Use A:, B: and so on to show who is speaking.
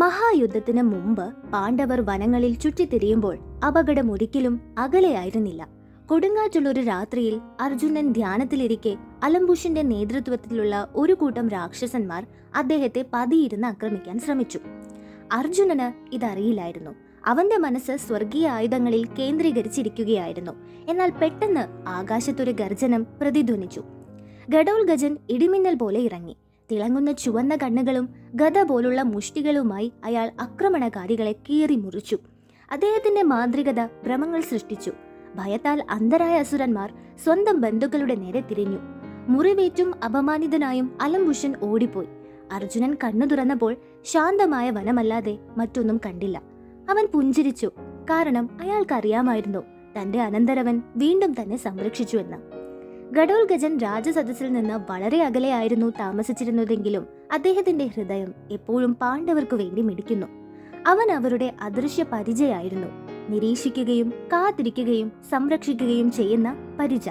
A: മഹായുദ്ധത്തിന് മുമ്പ് പാണ്ഡവർ വനങ്ങളിൽ ചുറ്റിത്തിരിയുമ്പോൾ അപകടം ഒരിക്കലും അകലെയായിരുന്നില്ല കൊടുങ്കാറ്റുള്ളൊരു രാത്രിയിൽ അർജുനൻ ധ്യാനത്തിലിരിക്കെ അലംബുഷിന്റെ നേതൃത്വത്തിലുള്ള ഒരു കൂട്ടം രാക്ഷസന്മാർ അദ്ദേഹത്തെ പതിയിരുന്ന് ആക്രമിക്കാൻ ശ്രമിച്ചു. അർജുനന് ഇതറിയില്ലായിരുന്നു. അവന്റെ മനസ്സ് സ്വർഗീയ ആയുധങ്ങളിൽ കേന്ദ്രീകരിച്ചിരിക്കുകയായിരുന്നു. എന്നാൽ പെട്ടെന്ന് ആകാശത്തൊരു ഗർജനം പ്രതിധ്വനിച്ചു. ഗഡോൽ ഗജൻ ഇടിമിന്നൽ പോലെ ഇറങ്ങി. തിളങ്ങുന്ന ചുവന്ന കണ്ണുകളും ഗത പോലുള്ള മുഷ്ടികളുമായി അയാൾ ആക്രമണകാരികളെ കീറി മുറിച്ചു. അദ്ദേഹത്തിന്റെ മാന്ത്രികത ഭ്രമങ്ങൾ സൃഷ്ടിച്ചു. ഭയത്താൽ അന്ധരായ അസുരന്മാർ സ്വന്തം ബന്ധുക്കളുടെ നേരെ തിരിഞ്ഞു. മുറിവേറ്റും അപമാനിതനായും അലംബുഷൻ ഓടിപ്പോയി. അർജുനൻ കണ്ണു തുറന്നപ്പോൾ ശാന്തമായ വനമല്ലാതെ മറ്റൊന്നും കണ്ടില്ല. അവൻ പുഞ്ചിരിച്ചു. കാരണം അയാൾക്കറിയാമായിരുന്നു. തന്റെ അനന്തരവൻ വീണ്ടും തന്നെ സംരക്ഷിച്ചു സംരക്ഷിച്ചുവെന്ന് ഗഡോൽ ഗജൻ രാജസദസ്സിൽ നിന്ന് വളരെ അകലെയായിരുന്നു താമസിച്ചിരുന്നതെങ്കിലും അദ്ദേഹത്തിന്റെ ഹൃദയം എപ്പോഴും പാണ്ഡവർക്ക് വേണ്ടി മിടിക്കുന്നു. അവൻ അവരുടെ അദൃശ്യ പരിചയായിരുന്നു. നിരീക്ഷിക്കുകയും കാത്തിരിക്കുകയും സംരക്ഷിക്കുകയും ചെയ്യുന്ന പരിച.